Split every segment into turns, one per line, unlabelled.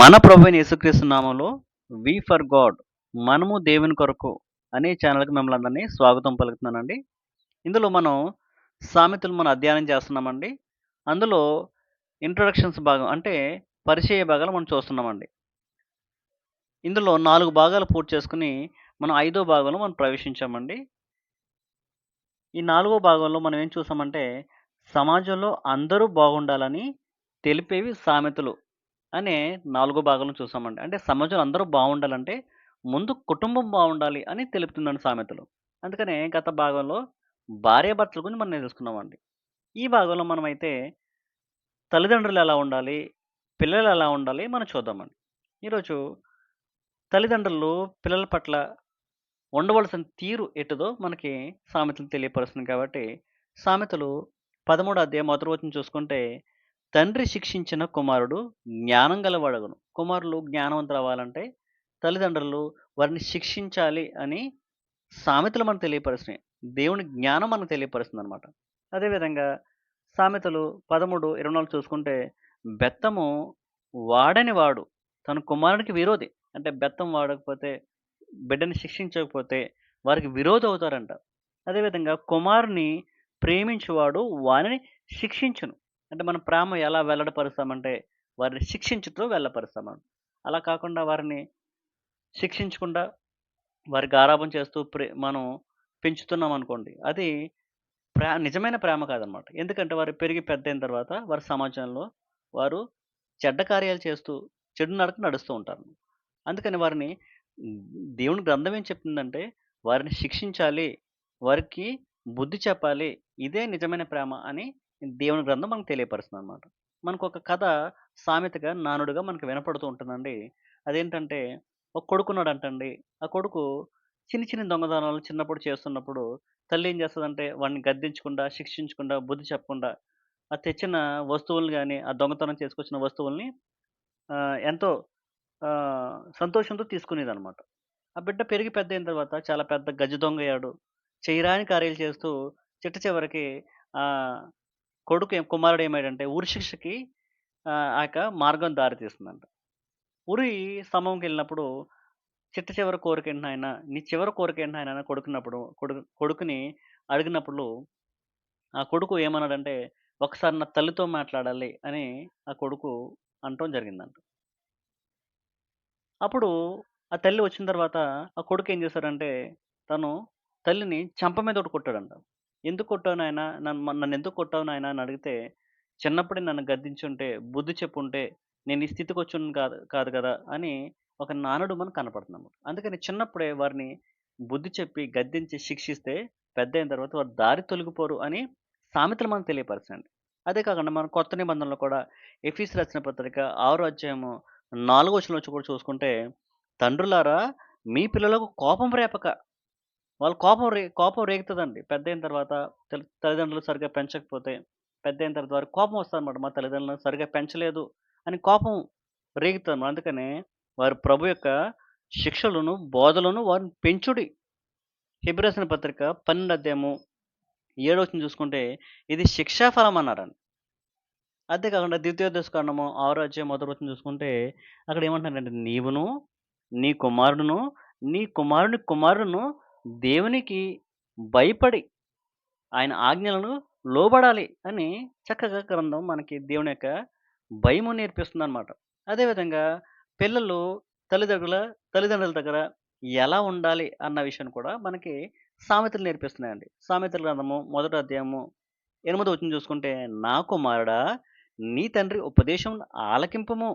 మన ప్రభు యేసుక్రీస్తు నామంలో వి ఫర్ గాడ్ మనము దేవుని కొరకు అనే ఛానల్కి మిమ్మల్ని అందరినీ స్వాగతం పలుకుతున్నానండి. ఇందులో మనం సామెతలు మనం అధ్యయనం చేస్తున్నామండి. అందులో ఇంట్రొడక్షన్స్ భాగం అంటే పరిచయ భాగాలు మనం చూస్తున్నామండి. ఇందులో నాలుగు భాగాలు పూర్తి చేసుకుని మనం ఐదో భాగంలో మనం ప్రవేశించామండి. ఈ నాలుగో భాగంలో మనం ఏం చూసామంటే సమాజంలో అందరూ బాగుండాలని తెలిపేవి సామెతలు. అనే నాలుగో భాగంలో చూసామండి. అంటే సమాజం అందరూ బాగుండాలంటే ముందు కుటుంబం బాగుండాలి అని తెలుపుతుందండి సామెతలు. అందుకనే గత భాగంలో భార్యాభర్తల గురించి మనం తెలుసుకున్నామండి. ఈ భాగంలో మనమైతే తల్లిదండ్రులు ఎలా ఉండాలి పిల్లలు ఎలా ఉండాలి మనం చూద్దామండి. ఈరోజు తల్లిదండ్రులు పిల్లల పట్ల ఉండవలసిన తీరు ఎటుదో మనకి సామెతలు తెలియపరుస్తుంది కాబట్టి సామెతలు పదమూడు అధ్యాయం మొదటి వచ్చిన చూసుకుంటే తండ్రి శిక్షించిన కుమారుడు జ్ఞానం గలవాడగును. కుమారులు జ్ఞానవంతులు అవ్వాలంటే తల్లిదండ్రులు వారిని శిక్షించాలి అని సామెతలు మనకు తెలియపరుస్తున్నాయి. దేవుని జ్ఞానం మనకు తెలియపరుస్తుంది అనమాట అదేవిధంగా సామెతలు పదమూడు ఇరవై నాలుగు చూసుకుంటే బెత్తము వాడని వాడు తన కుమారునికి విరోధి. అంటే బెత్తం వాడకపోతే బిడ్డని శిక్షించకపోతే వారికి విరోధి అవుతారంట. అదేవిధంగా కుమారుని ప్రేమించువాడు వారిని శిక్షించును. అంటే మనం ప్రేమ ఎలా వెల్లడపరుస్తామంటే వారిని శిక్షించుతూ వెళ్ళపరుస్తామంట అలా కాకుండా వారిని శిక్షించకుండా వారికి ఆరాపం చేస్తూ ప్రే మనం పెంచుతున్నాం అనుకోండి అది ప్రే నిజమైన ప్రేమ కాదనమాట. ఎందుకంటే వారు పెరిగి పెద్ద అయిన తర్వాత వారి సమాజంలో వారు చెడ్డ కార్యాలు చేస్తూ చెడు నడక నడుస్తూ ఉంటారు. అందుకని వారిని దేవుని గ్రంథం ఏం చెప్తుందంటే వారిని శిక్షించాలి వారికి బుద్ధి చెప్పాలి ఇదే నిజమైన ప్రేమ అని దేవుని గ్రంథం మనకు తెలియపరుస్తుంది అనమాట మనకు ఒక కథ సామెతగా నానుడుగా మనకు వినపడుతూ ఉంటుందండి. అదేంటంటే ఒక కొడుకున్నాడు అంటండి ఆ కొడుకు చిన్న చిన్న దొంగతనాలు చిన్నప్పుడు చేస్తున్నప్పుడు తల్లి ఏం చేస్తుందంటే వాడిని గద్దించకుండా శిక్షించకుండా బుద్ధి చెప్పకుండా ఆ తెచ్చిన వస్తువుల్ని కానీ ఆ దొంగతనం చేసుకొచ్చిన వస్తువుల్ని ఎంతో సంతోషంతో తీసుకునేది అనమాట ఆ బిడ్డ పెరిగి పెద్ద అయిన తర్వాత చాలా పెద్ద గజ దొంగ అయ్యాడు. చేయరాని కార్యాలు చేస్తూ చిట్ట చివరికి ఆ కొడుకు ఏం- కుమారుడు ఏమాడంటే ఉరి శిక్షకి ఆ యొక్క మార్గం దారి తీస్తుందంట. ఉరి స్తంభంకి వెళ్ళినప్పుడు చిట్ట చివరి కోరిక ఏంటి ఆయన నీ చివరి కోరిక ఏంటి ఆయన కొడుకున్నప్పుడు కొడుకు కొడుకుని అడిగినప్పుడు ఆ కొడుకు ఏమన్నాడంటే ఒకసారి నా తల్లితో మాట్లాడాలి అని ఆ కొడుకు అనటం జరిగిందంట. అప్పుడు ఆ తల్లి వచ్చిన తర్వాత ఆ కొడుకు ఏం చేశారంటే తను తల్లిని చంప మీద ఒకటి కొట్టాడంట. ఎందుకు కొట్టావు నాయన? నన్ను నన్ను ఎందుకు కొట్టావు నాయన? అని అడిగితే చిన్నప్పుడే నన్ను గద్దించుంటే బుద్ధి చెప్పుంటే నేను ఈ స్థితికి వచ్చిన కాదు కాదు కదా? అని ఒక నానుడు మనకు కనపడుతున్నాము అందుకని చిన్నప్పుడే వారిని బుద్ధి చెప్పి గద్దించి శిక్షిస్తే పెద్ద అయిన తర్వాత వారు దారి తొలగిపోరు అని సామెతలు మనం తెలియపరచండి అదే కాకుండా మనం కొత్త నిబంధనలు కూడా ఎఫీస్ రచన పత్రిక ఆరో అధ్యాయము నాలుగో వచ్చిన వచ్చి కూడా చూసుకుంటే తండ్రులారా మీ పిల్లలకు కోపం రేపక. వాళ్ళు కోపం రే కోపం రేగుతుందండి. పెద్ద అయిన తర్వాత తల్లిదండ్రులు సరిగ్గా పెంచకపోతే పెద్ద అయిన తర్వాత వారికి కోపం వస్తుందన్నమాట. మా తల్లిదండ్రులను సరిగ్గా పెంచలేదు అని కోపం రేగుతుంది అందుకనే వారు ప్రభు యొక్క శిక్షలను బోధలను వారిని పెంచుడి. హిబ్రసిన పత్రిక పన్నెండు అధ్యాయము వచ్చిన చూసుకుంటే ఇది శిక్షాఫలం అన్నారని అంతేకాకుండా ద్వితీయోదశకాండము ఆరో అధ్యాయం మొదటి వచ్చిన చూసుకుంటే అక్కడ ఏమంటున్నారంటే నీవును నీ కుమారుడును నీ కుమారుని కుమారుడును దేవునికి భయపడి ఆయన ఆజ్ఞలను లోబడాలి అని చక్కగా గ్రంథం మనకి దేవుని యొక్క భయము నేర్పిస్తుంది అనమాట అదేవిధంగా పిల్లలు తల్లిదండ్రుల తల్లిదండ్రుల దగ్గర ఎలా ఉండాలి అన్న విషయం కూడా మనకి సామెతలు నేర్పిస్తున్నాయండి. సామెతల గ్రంథము మొదటి అధ్యాయము ఎనిమిది వచ్చిన చూసుకుంటే నా కుమారుడా నీ తండ్రి ఉపదేశం ఆలకింపము.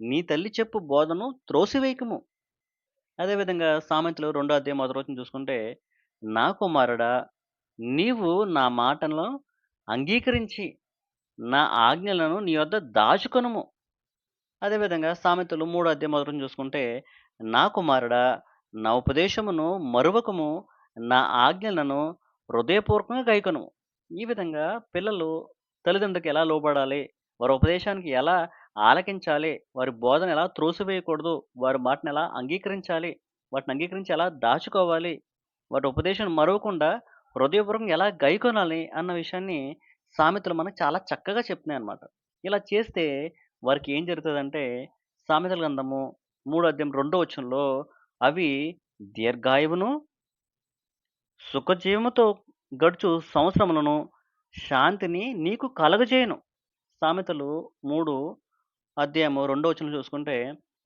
నీ తల్లి చెప్పు బోధను త్రోసివేయకము. అదేవిధంగా సామెతలు రెండో అధ్యాయం మొదటి వచ్చిన చూసుకుంటే నా కుమారుడా నీవు నా మాటలను అంగీకరించి నా ఆజ్ఞలను నీ వద్ద దాచుకొనుము. అదేవిధంగా సామెతలు మూడో అధ్యాయం మొదటి చూసుకుంటే నా కుమారుడా నా ఉపదేశమును మరువకము నా ఆజ్ఞలను హృదయపూర్వకంగా గైకొను ఈ విధంగా పిల్లలు తల్లిదండ్రులకు ఎలా లోబడాలి? వారి ఉపదేశానికి ఎలా ఆలకించాలి. వారి బోధన ఎలా త్రోసివేయకూడదు వారి మాటను ఎలా అంగీకరించాలి వాటిని అంగీకరించి ఎలా దాచుకోవాలి వాటి ఉపదేశం మరవకుండా హృదయపూర్వకం ఎలా గైకొనాలి అన్న విషయాన్ని సామెతలు మనకు చాలా చక్కగా చెప్తున్నాయి అన్నమాట. ఇలా చేస్తే వారికి ఏం జరుగుతుందంటే సామెతల గ్రంథము 3 అధ్యాయం రెండో వచ్చంలో అవి దీర్ఘాయువును సుఖజీవముతో గడుచు సంవత్సరములను శాంతిని నీకు కలగజేయను. సామెతలు మూడు అధ్యాయము రెండో వచ్చిన చూసుకుంటే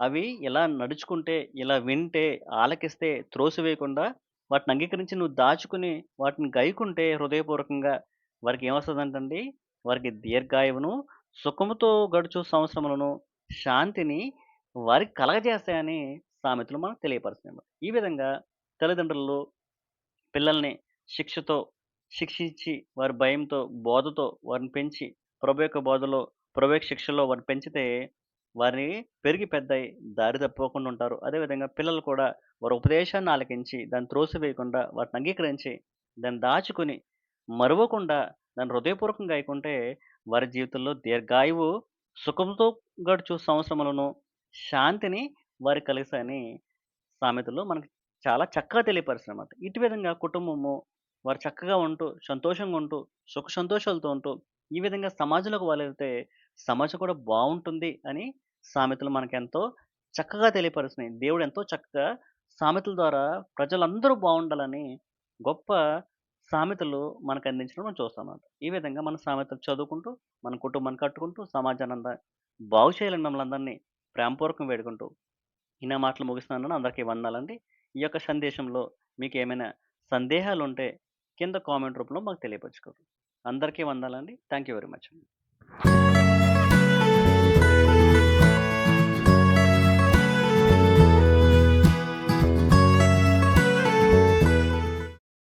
అవి ఇలా నడుచుకుంటే, ఇలా వింటే, ఆలకిస్తే, త్రోసివేయకుండా వాటిని అంగీకరించి నువ్వు దాచుకుని వాటిని గైకుంటే హృదయపూర్వకంగా వారికి ఏమొస్తుందంటండి వారికి దీర్ఘాయువును, సుఖముతో గడుచు సంవత్సరములను, శాంతిని వారికి కలగజేస్తాయని సామెతలు మనకు తెలియపరుస్తున్నాయి. ఈ విధంగా తల్లిదండ్రులు పిల్లల్ని శిక్షతో శిక్షించి, వారి భయంతో, బోధతో వారిని పెంచి, ప్రభు యొక్క బోధలో, ప్రైవేట్ శిక్షల్లో శిక్షలో వారిని పెంచితే వారిని పెరిగి పెద్దయి దారి తప్పకుండా ఉంటారు. అదేవిధంగా పిల్లలు కూడా వారి ఉపదేశాన్ని ఆలకించి, దాన్ని త్రోసివేయకుండా వాటిని అంగీకరించి, దాన్ని దాచుకుని మరువకుండా దాన్ని హృదయపూర్వకంగా అయికుంటే వారి జీవితంలో దీర్ఘాయువు, సుఖంతో గడుచు సంవత్సరములను, శాంతిని వారికి కలిగిస్తాయని సామెతలు మనకు చాలా చక్కగా తెలియపరుస్తాయన్నమాట. ఇటు విధంగా కుటుంబము వారు చక్కగా ఉంటూ, సంతోషంగా ఉంటూ, సుఖ సంతోషాలతో ఉంటూ, ఈ విధంగా సమాజంలోకి వాళ్ళెళ్తే సమాజం కూడా బాగుంటుంది అని సామెతలు మనకెంతో చక్కగా తెలియపరుస్తున్నాయి. దేవుడు ఎంతో చక్కగా సామెతల ద్వారా ప్రజలందరూ బాగుండాలని గొప్ప సామెతలు మనకు అందించడం మనం చూస్తామన్నమాట. ఈ విధంగా మన సామెతలు చదువుకుంటూ, మన కుటుంబాన్ని కట్టుకుంటూ, సమాజాన్ని బాగు చేయాలని మమ్మల్ని అందరినీ ప్రేమపూర్వకం వేడుకుంటూ, ఇన్న మాటలు ముగిస్తున్నాను. అందరికీ వందాలండి ఈ యొక్క సందేశంలో మీకేమైనా సందేహాలుంటే కింద కామెంట్ రూపంలో మాకు తెలియపరచుకోరు అందరికీ వందాలండి థ్యాంక్ యూ వెరీ మచ్ అండి.